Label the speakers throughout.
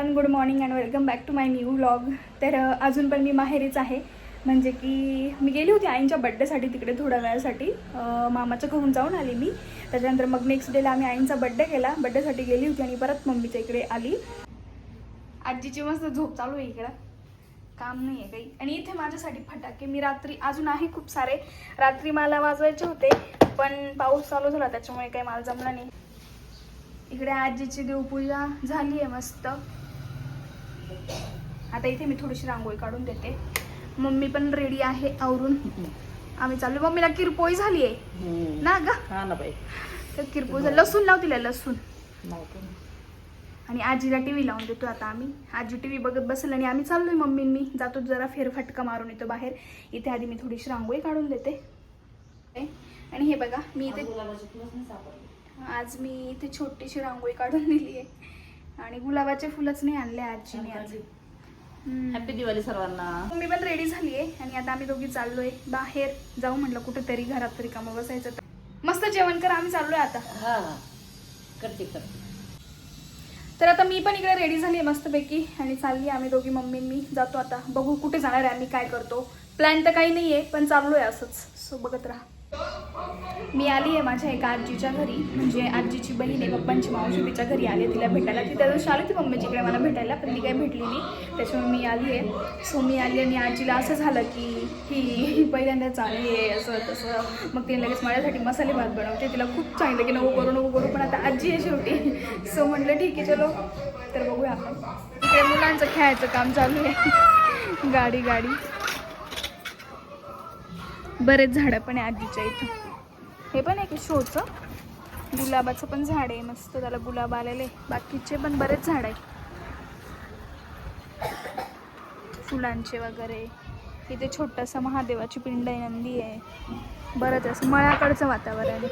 Speaker 1: Everyone good morning and welcome back to my new vlog तर अजून पण मी माहेरीच आहे. म्हणजे की मी गेली होती आईंच्या बड्डेसाठी तिकडे थोड्या वेळासाठी. मामाच्या घरून जाऊन आली मी. त्याच्यानंतर मग नेक्स्ट डेला आम्ही आईंचा बड्डे केला. बड्डेसाठी गेली होती आणि परत मम्मीच्या इकडे आली. आजीची मस्त झोप चालू आहे इकडं. काम नाही आहे काही. आणि इथे माझ्यासाठी फटाके. मी रात्री अजून आहे खूप सारे. रात्री मला वाजवायचे होते पण पाऊस चालू झाला त्याच्यामुळे काही मला जमलं नाही. इकडे आजीची देवपूजा झाली आहे मस्त. आता इथे मी थोडीशी रांगोळी काढून देते. मम्मी पण रेडी आहे आवरून. आम्ही चाललो मम्मीला किरपोळी झाली आहे. ना ग?
Speaker 2: हा
Speaker 1: तर किरपोळी झाली. लसूण लाव तिला लसूण. आणि आजीला टी व्ही लावून देतो आता आम्ही. आजी टी व्ही बघत बसेल आणि आम्ही चाललोय मम्मी मी जातो जरा फेरफटका मारून येतो बाहेर. इथे आधी मी थोडीशी रांगोळी काढून देते. आणि हे बघा मी इथे आज मी इथे छोटीशी रांगोळी काढून दिली आहे आणि गुलाबाचे फुलंच नाही आणले आजीने आज.
Speaker 2: हॅपी दिवाळी सर्वांना.
Speaker 1: मी पण रेडी झाली आहे आणि आता आम्ही दोघी चाललोय बाहेर. जाऊ म्हटलं कुठेतरी घरात रिकामं बसायचं तर. मस्त जेवण कर आम्ही चाललोय आता.
Speaker 2: हा करते करते.
Speaker 1: तर आता मी पण इकडे रेडी झाली आहे मस्तपैकी आणि चालली आम्ही दोघी मम्मी मी. जातो आता. बघू कुठे जाणार आहे आम्ही काय करतो. प्लॅन तर काही नाही आहे पण चाललोय असंच. सो बघत राहा. मी आली आहे माझ्या एका आजीच्या घरी म्हणजे आजीची बहीण आहे पप्पांची मावशी तिच्या घरी आली तिला भेटायला. ती त्या दिवशी आली होती मम्मीजीकडे मला भेटायला पण ती काही भेटली नाही. त्याच्यामुळे मी आली आहे. सो मी आली आणि आजीला असं झालं की ही पहिल्यांदाच आली आहे असं तसं. मग तिने लगेच माझ्यासाठी मसाले भात बनवते. तिला खूप चांगलं की नको करू नको करू पण आता आजी आहे शेवटी. सो म्हटलं ठीक आहे चलो. तर बघूया आपण. इकडे मुलांचं खेळायचं काम चालू आहे. गाडी गाडी. बरेच झाडं पण आहे आजीच्या इथं. हे पण आहे की शोचं. गुलाबाचं पण झाड आहे मस्त त्याला गुलाब आलेले बाकीचे पण बरेच झाड आहे फुलांचे वगैरे. इथे छोटंसं महादेवाची पिंड आहे नंदी आहे. बरंच असं मळ्याकडचं वातावरण. आहे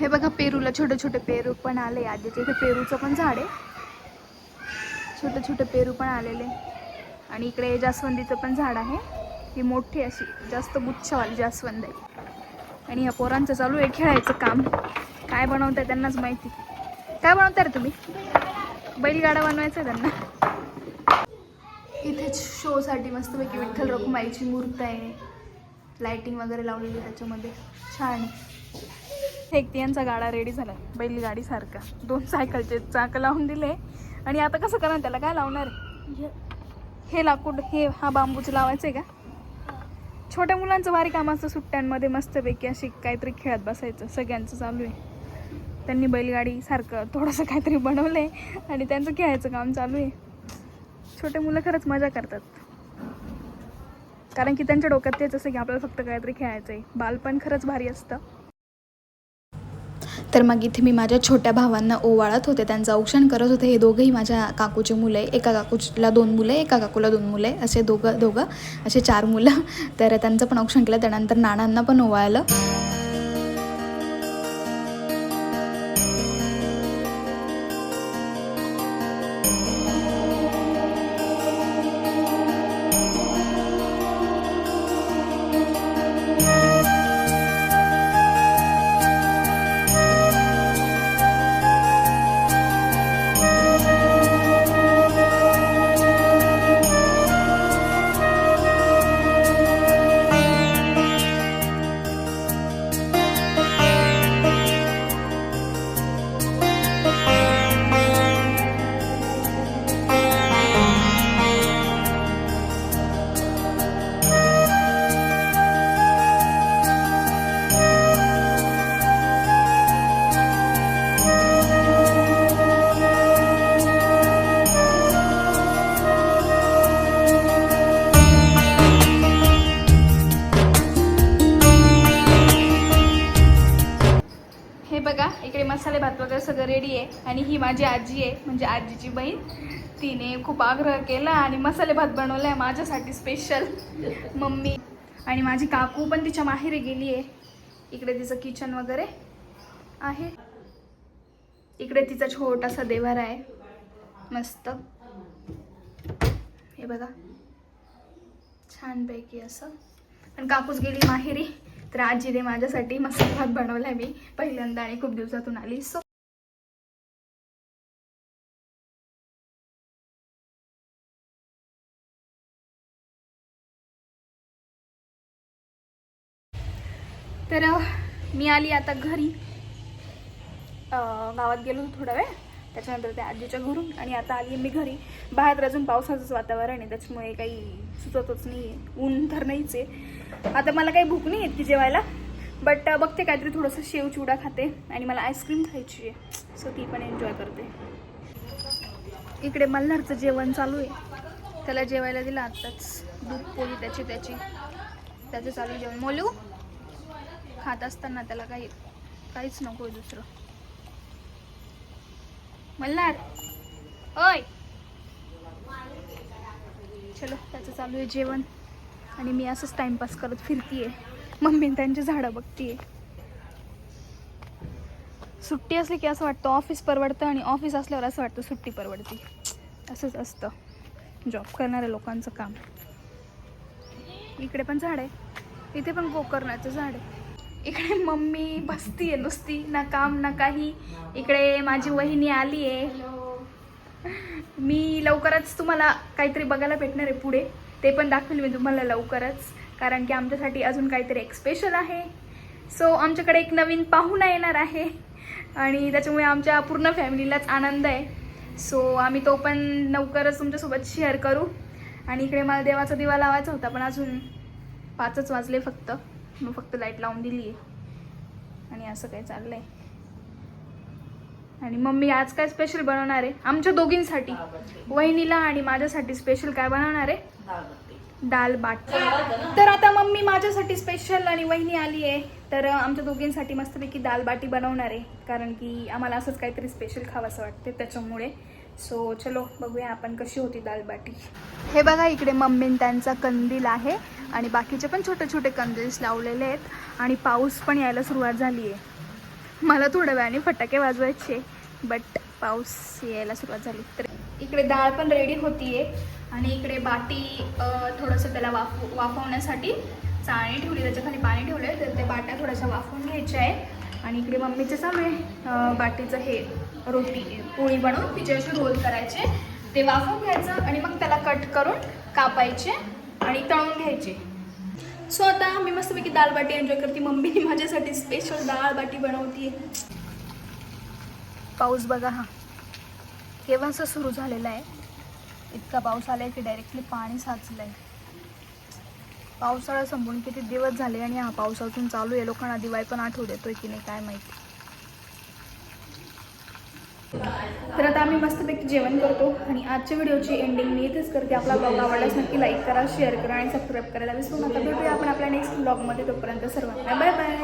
Speaker 1: हे बघा पेरूला छोटे छोटे पेरू पण आले. आजीच्या इथे पेरूचं पण झाड आहे. छोटे छोटे पेरू पण आलेले. आणि इकडे जास्वंदीचं पण झाड आहे. ही मोठी अशी जास्त गुच्छवाली जास्वंद आहे. आणि ह्या पोरांचं चालू आहे खेळायचं काम. काय बनवताय त्यांनाच माहिती. काय बनवताय रे तुम्ही? बैलगाडा बनवायचा आहे त्यांना. इथेच शोसाठी मस्तपैकी विठ्ठल रखुमाईची मूर्त आहे. लाइटिंग वगैरे लावलेली आहे त्याच्यामध्ये. छान आहे. एक यांचा गाडा रेडी झाला बैलगाडीसारखा दोन सायकलचे चाक लावून दिले. आणि आता कसं करणार त्याला? काय लावणार? हे लाकूड हे हा बांबूचं लावायचं आहे का? छोट्या मुलांचं भारी काम असतं सुट्ट्यांमध्ये मस्तपैकी अशी काहीतरी खेळत बसायचं. सगळ्यांचं चालू आहे. त्यांनी बैलगाडी सारखं थोडंसं काहीतरी बनवलं आहे आणि त्यांचं खेळायचं काम चालू आहे. छोटे मुलं खरंच मजा करतात. कारण की त्यांच्या डोक्यात तेच असं की आपल्याला फक्त काहीतरी खेळायचं आहे बालपण खरंच भारी असतं.
Speaker 3: तर मग इथे मी माझ्या छोट्या भावांना ओवाळत होते. त्यांचं औक्षण करत होते. हे दोघंही माझ्या काकूचे मुलं आहे. एका काकूला दोन मुलं आहे एका काकूला दोन मुलं आहे. असे दोघं दोघं असे चार मुलं. तर त्यांचं पण औक्षण केलं. त्यानंतर नानांना पण ओवाळलं.
Speaker 1: मसाले भात वगैरे सगळं रेडी आहे. आणि ही माझी आजी आहे म्हणजे आजीची बहीण. तिने खूप आग्रह केला आणि मसाले भात बनवला आहे माझ्यासाठी स्पेशल मम्मी आणि माझी काकू पण तिच्या माहेरी गेली आहे. इकडे तिचं किचन वगैरे आहे. इकडे तिचा छोटासा देवार आहे. मस्त. हे बघा. छानपैकी असं. पण कापूस गेली माहेरी. तर आजीने माझ्यासाठी मसाला भात बनवला मी. पहिल्यांदा आणि खूप दिवसातून आली. सो तर मी आली आता घरी. गावात गेलो थोडा वेळ. त्याच्यानंतर त्या आजीच्या घरून आणि आता आली मी घरी. बाहेर अजून पावसाचंच वातावरण आहे. त्याच्यामुळे काही सुचतच नाही ऊन तर नाहीच आहे. आता मला काही भूक नाही येत की जेवायला. बट बघते काहीतरी थोडंसं शेव चिवडा खाते आणि मला आईस्क्रीम खायची आहे. सो ती पण एन्जॉय करते. इकडे मल्हारचं जेवण चालू आहे. त्याला जेवायला दिलं आत्ताच. दूध पोळी त्याची त्याची. त्याचं चालू आहे जेवण. मोलू खात असताना त्याला काही काहीच नको आहे दुसरं. मल्हार ओय! चलो त्याचं चालू आहे जेवण. आणि मी असंच टाइमपास करत फिरतीये. मम्मी त्यांची झाडं बघतीये. सुट्टी असली की असं वाटतं ऑफिस परवडतं आणि ऑफिस असल्यावर असं वाटतं सुट्टी परवडते. असंच असतं. जॉब करणाऱ्या लोकांचं काम. इकडे पण झाड आहे. इथे पण गोकर्णाचं झाड आहे. इकडे मम्मी बसतीये नुसती. ना काम ना काही. इकडे माझी वहिनी आली आहे मी लवकरच तुम्हाला काहीतरी बघायला भेटणार आहे पुढे. ते पण दाखवेल मी तुम्हाला लवकरच कारण की आमच्यासाठी अजून काहीतरी एक स्पेशल आहे. सो आमच्याकडे एक नवीन पाहुणा येणार आहे आणि त्याच्यामुळे आमच्या पूर्ण फॅमिलीलाच आनंद आहे. सो आम्ही तो पण लवकरच तुमच्यासोबत शेअर करू. आणि इकडे मला देवाचा दिवा लावायचा होता पण अजून पाचच वाजले फक्त. मग फक्त लाइट लावून दिली आहे आणि असं काही चाललं आहे आणि मम्मी आज काय स्पेशल बनवणार आहे? आमच्या दोघींसाठी. वहिनीला आणि माझ्यासाठी स्पेशल काय बनवणार आहे? दाल बाट तर आता मम्मी माझ्यासाठी स्पेशल आणि वहिनी आली आहे. तर आमच्या दोघींसाठी मस्तपैकी दाल बाटी बनवणार आहे. कारण की आम्हाला असंच काहीतरी स्पेशल खावंसं वाटते त्याच्यामुळे. सो चलो बघूया आपण कशी होती दाल बाटी हे बघा इकडे मम्मीन त्यांचा कंदील आहे. आणि बाकीचे पण छोटे छोटे कंदील्स लावलेले आहेत. आणि पाऊस पण यायला सुरुवात झाली आहे. मला थोड्या वेळाने फटाके वाजवायचे बट पाऊस यायला सुरुवात झाली. तर इकडे डाळ पण रेडी होतीये. आणि इकडे बाटी थोडंसं त्याला वाफ वाफवण्यासाठी चाळणी ठेवली त्याच्याखाली पाणी ठेवलं आहे तर ते बाट्या थोड्याशा वाफवून घ्यायच्या आहे आणि इकडे मम्मीचं चालू आहे बाटीचं हे रोटी पोळी बनवून तिचे असे रोल करायचे. ते वाफवून घ्यायचं आणि मग त्याला कट करून कापायचे आणि तळून घ्यायचे. सो आता मी मस्तपैकी दाल बाटी एन्जॉय करते. मम्मीने माझ्यासाठी स्पेशल दाळ बाटी बनवते पाऊस बघा हा. केव्हाचा सुरू झालेला आहे? इतका पाऊस आला आहे की डायरेक्टली पाणी साचलं आहे पावसाळा संपून किती दिवस झाले आणि हा पाऊस अजून चालू आहे? लोकांना दिवाळी पण आठवू देतोय की नाही काय माहिती? तर आता आम्ही मस्तपैकी जेवण करतो आणि आजच्या व्हिडिओची एंडिंग मी इथेच करते. आपला ब्लॉग आवडल्यास नक्की लाईक करा शेअर करा आणि सबस्क्राईब करायला विसरू नका. भेटूया आपण आपल्या नेक्स्ट ब्लॉगमध्ये तोपर्यंत सर्वांना बाय बाय